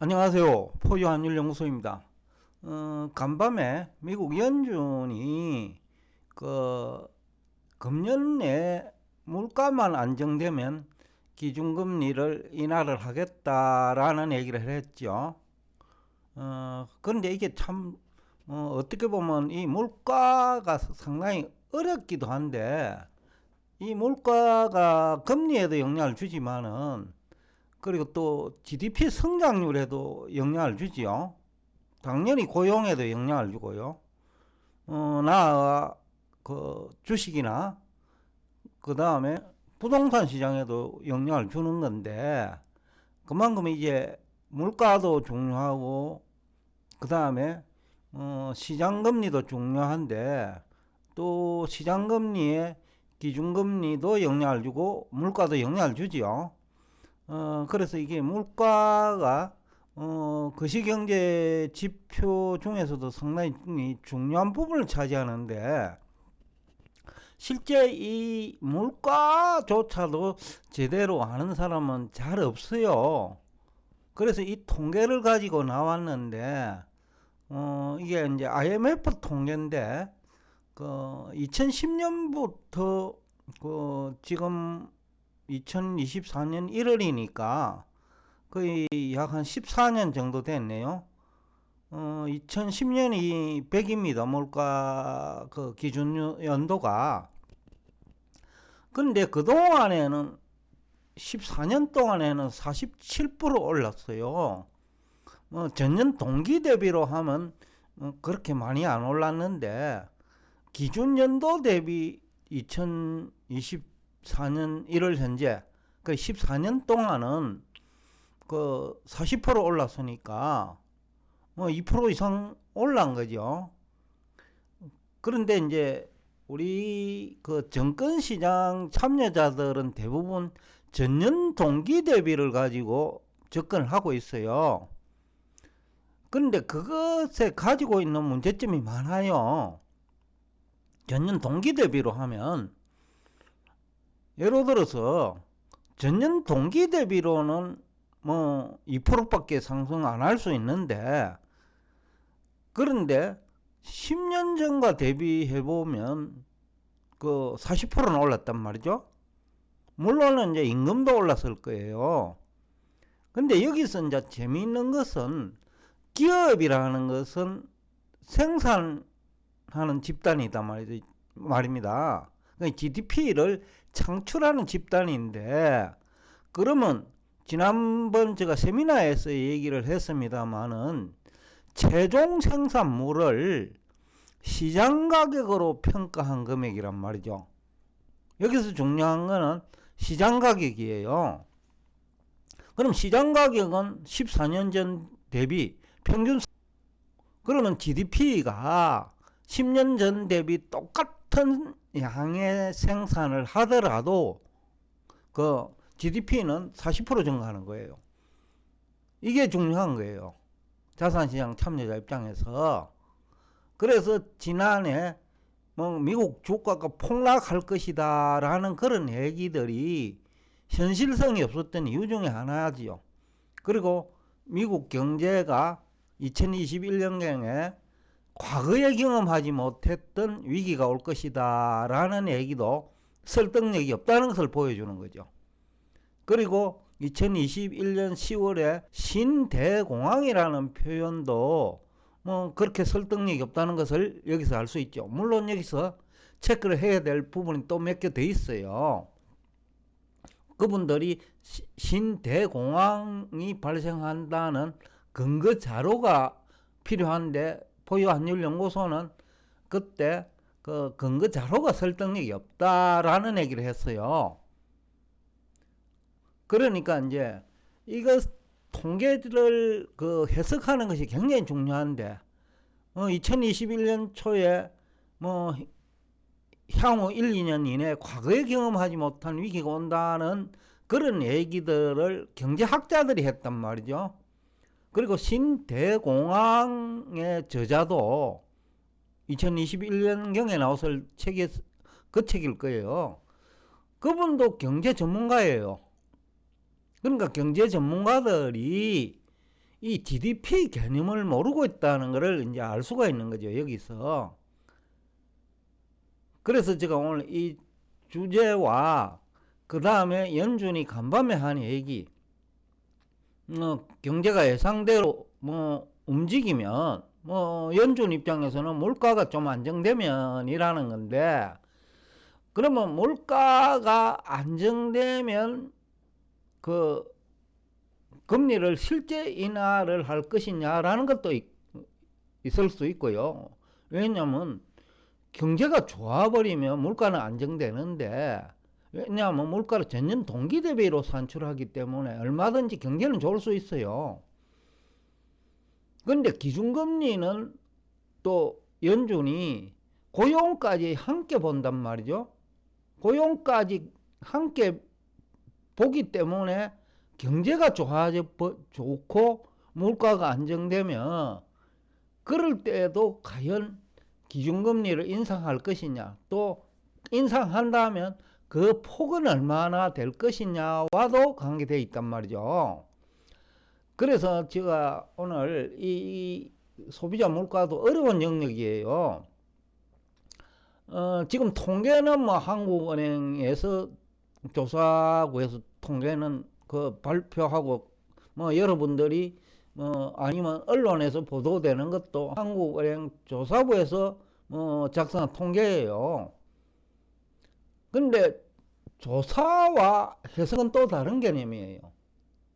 안녕하세요. 포유한율연구소입니다. 어, 간밤에 미국 연준이 그 금년 내 물가만 안정되면 기준금리를 인하를 하겠다라는 얘기를 했죠. 어, 그런데 이게 참 어, 떻게 보면 이 물가가 상당히 어렵기도 한데 이 물가가 금리에도 영향을 주지만은 그리고 또 GDP 성장률에도 영향을 주지요. 당연히 고용에도 영향을 주고요. 어, 나, 그, 주식이나, 그 다음에 부동산 시장에도 영향을 주는 건데, 그만큼 이제 물가도 중요하고, 그 다음에, 어, 시장금리도 중요한데, 또 시장금리에 기준금리도 영향을 주고, 물가도 영향을 주지요. 어, 그래서 이게 물가가 어, 거시경제 지표 중에서도 상당히 중요한 부분을 차지하는데 실제 이 물가조차도 제대로 아는 사람은 잘 없어요. 그래서 이 통계를 가지고 나왔는데 어, 이게 이제 IMF 통계인데 그 2010년부터 그 지금 2024년 1월이니까 거의 약 한 14년 정도 됐네요. 어, 2010년이 100입니다. 물가 그 기준 연도가. 근데 그동안에는 14년 동안에는 47% 올랐어요. 뭐 전년 동기 대비로 하면 뭐 그렇게 많이 안 올랐는데 기준 연도 대비 2020 4년 1월 현재 그 14년 동안은 그 40% 올랐으니까 뭐2% 이상 올란 거죠. 그런데 이제 우리 그 정권 시장 참여자들은 대부분 전년 동기 대비를 가지고 접근을 하고 있어요. 그런데 그것에 가지고 있는 문제점이 많아요. 전년 동기 대비로 하면 예를 들어서 전년 동기 대비로는 뭐 2%밖에 상승 안 할 수 있는데 그런데 10년 전과 대비해 보면 그 40%는 올랐단 말이죠. 물론은 이제 임금도 올랐을 거예요. 근데 여기서 이제 재미있는 것은 기업이라는 것은 생산하는 집단이다 말입니다. GDP를 그러니까 창출하는 집단인데 그러면 지난번 제가 세미나에서 얘기를 했습니다마는 최종 생산물을 시장 가격으로 평가한 금액이란 말이죠. 여기서 중요한 거는 시장 가격이에요. 그럼 시장 가격은 14년 전 대비 평균 그러면 GDP가 10년 전 대비 똑같은 양의 생산을 하더라도 그 GDP는 40% 증가하는 거예요. 이게 중요한 거예요. 자산시장 참여자 입장에서. 그래서 지난해 뭐 미국 주가가 폭락할 것이다 라는 그런 얘기들이 현실성이 없었던 이유 중에 하나지요. 그리고 미국 경제가 2021년경에 과거에 경험하지 못했던 위기가 올 것이다 라는 얘기도 설득력이 없다는 것을 보여주는 거죠. 그리고 2021년 10월에 신대공황이라는 표현도 뭐 그렇게 설득력이 없다는 것을 여기서 알 수 있죠. 물론 여기서 체크를 해야 될 부분이 또 몇 개 더 있어요. 그분들이 신대공황이 발생한다는 근거 자료가 필요한데 포유환율연구소는 그때 그 근거 자료가 설득력이 없다라는 얘기를 했어요. 그러니까 이제 이거 통계를 그 해석하는 것이 굉장히 중요한데 어 2021년 초에 뭐 향후 1, 2년 이내 과거에 경험하지 못한 위기가 온다는 그런 얘기들을 경제학자들이 했단 말이죠. 그리고 신대공황의 저자도 2021년경에 나왔을 책이 그 책일 거예요. 그분도 경제 전문가예요. 그러니까 경제 전문가들이 이 GDP 개념을 모르고 있다는 것을 이제 알 수가 있는 거죠, 여기서. 그래서 제가 오늘 이 주제와 그 다음에 연준이 간밤에 한 얘기, 어, 경제가 예상대로 뭐 움직이면 뭐 연준 입장에서는 물가가 좀 안정되면이라는 건데 그러면 물가가 안정되면 그 금리를 실제 인하를 할 것이냐라는 것도 있, 있을 수 있고요. 왜냐하면 경제가 좋아버리면 물가는 안정되는데 왜냐하면 물가를 전년 동기 대비로 산출하기 때문에 얼마든지 경제는 좋을 수 있어요. 근데 기준금리는 또 연준이 고용까지 함께 본단 말이죠. 고용까지 함께 보기 때문에 경제가 좋아져 좋고 물가가 안정되면 그럴 때에도 과연 기준금리를 인상할 것이냐 또 인상한다면 그 폭은 얼마나 될 것이냐와도 관계되어 있단 말이죠. 그래서 제가 오늘 이 소비자 물가도 어려운 영역이에요. 어, 지금 통계는 뭐 한국은행에서 조사구에서 통계는 그 발표하고 뭐 여러분들이 뭐 아니면 언론에서 보도되는 것도 한국은행 조사부에서 뭐 작성한 통계예요. 근데 조사와 해석은 또 다른 개념이에요.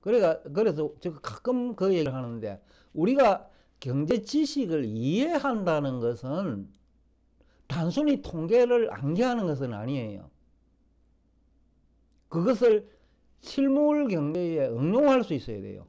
그래가 그래서 제가 가끔 그 얘기를 하는데 우리가 경제 지식을 이해한다는 것은 단순히 통계를 암기하는 것은 아니에요. 그것을 실물 경제에 응용할 수 있어야 돼요.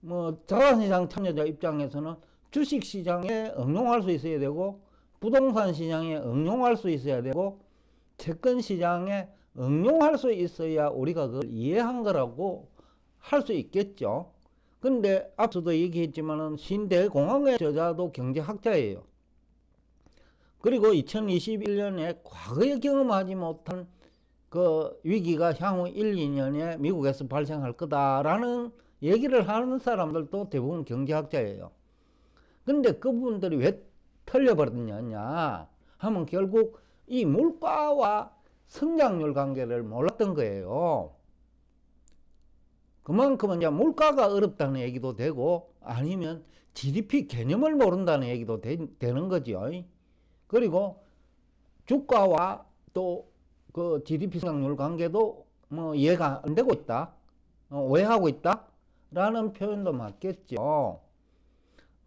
뭐 자산시장 참여자 입장에서는 주식시장에 응용할 수 있어야 되고 부동산 시장에 응용할 수 있어야 되고 채권 시장에 응용할 수 있어야 우리가 그걸 이해한 거라고 할 수 있겠죠. 근데 앞서도 얘기했지만은 신대공황의 저자도 경제학자예요. 그리고 2021년에 과거에 경험하지 못한 그 위기가 향후 1, 2년에 미국에서 발생할 거다라는 얘기를 하는 사람들도 대부분 경제학자예요. 근데 그분들이 왜 틀려버렸냐 하면 결국 이 물가와 성장률 관계를 몰랐던 거예요. 그만큼은 이제 물가가 어렵다는 얘기도 되고 아니면 GDP 개념을 모른다는 얘기도 되, 는 거죠. 그리고 주가와 또 그 GDP 성장률 관계도 뭐 이해가 안 되고 있다. 어, 오해하고 있다. 라는 표현도 맞겠죠.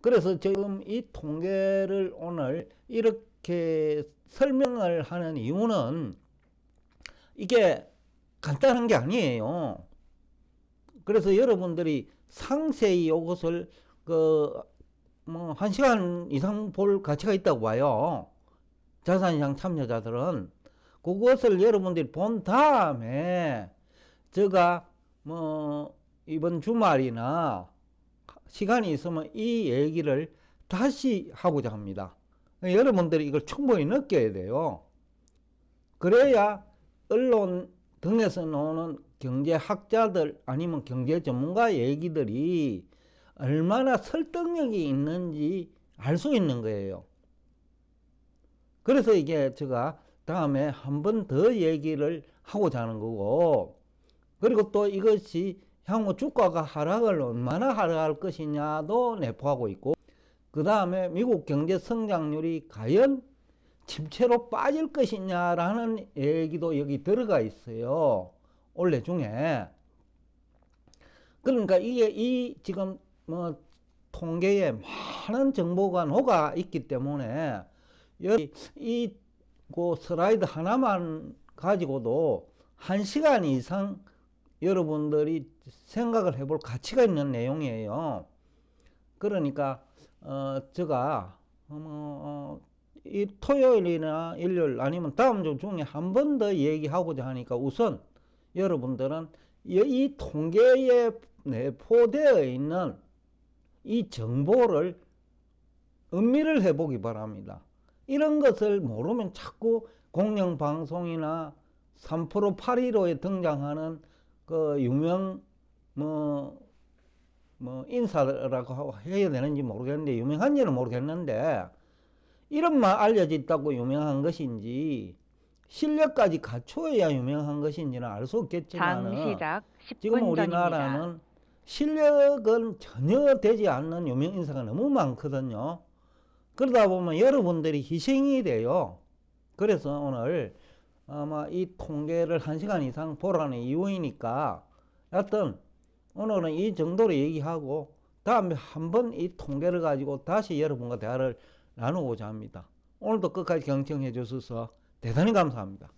그래서 지금 이 통계를 오늘 이렇게 설명을 하는 이유는 이게 간단한 게 아니에요. 그래서 여러분들이 상세히 이것을 그 뭐 한 시간 이상 볼 가치가 있다고 봐요. 자산시장 참여자들은 그것을 여러분들이 본 다음에 제가 뭐 이번 주말이나 시간이 있으면 이 얘기를 다시 하고자 합니다. 여러분들이 이걸 충분히 느껴야 돼요. 그래야 언론 등에서 나오는 경제학자들 아니면 경제 전문가 얘기들이 얼마나 설득력이 있는지 알 수 있는 거예요. 그래서 이게 제가 다음에 한 번 더 얘기를 하고자 하는 거고, 그리고 또 이것이 향후 주가가 하락을 얼마나 하락할 것이냐도 내포하고 있고, 그 다음에 미국 경제 성장률이 과연 침체로 빠질 것이냐라는 얘기도 여기 들어가 있어요. 올해 중에. 그러니까 이게 이 지금 뭐 통계에 많은 정보가 녹아 있기 때문에 여기 이그 슬라이드 하나만 가지고도 한 시간 이상 여러분들이 생각을 해볼 가치가 있는 내용이에요. 그러니까 어 제가 어, 이 토요일이나 일요일 아니면 다음 주 중에 한 번 더 얘기하고자 하니까 우선 여러분들은 이 통계에 내포되어 있는 이 정보를 음미를 해보기 바랍니다. 이런 것을 모르면 자꾸 공영방송이나 3프로 815에 등장하는 그 유명 뭐, 뭐 인사라고 해야 되는지 모르겠는데 유명한지는 모르겠는데 이름만 알려져 있다고 유명한 것인지 실력까지 갖추어야 유명한 것인지는 알 수 없겠지만 지금 10분 전입니다. 우리나라는 실력은 전혀 되지 않는 유명 인사가 너무 많거든요. 그러다 보면 여러분들이 희생이 돼요. 그래서 오늘 아마 이 통계를 한 시간 이상 보라는 이유이니까 여하튼 오늘은 이 정도로 얘기하고 다음에 한번 이 통계를 가지고 다시 여러분과 대화를 나누고자 합니다. 오늘도 끝까지 경청해 주셔서 대단히 감사합니다.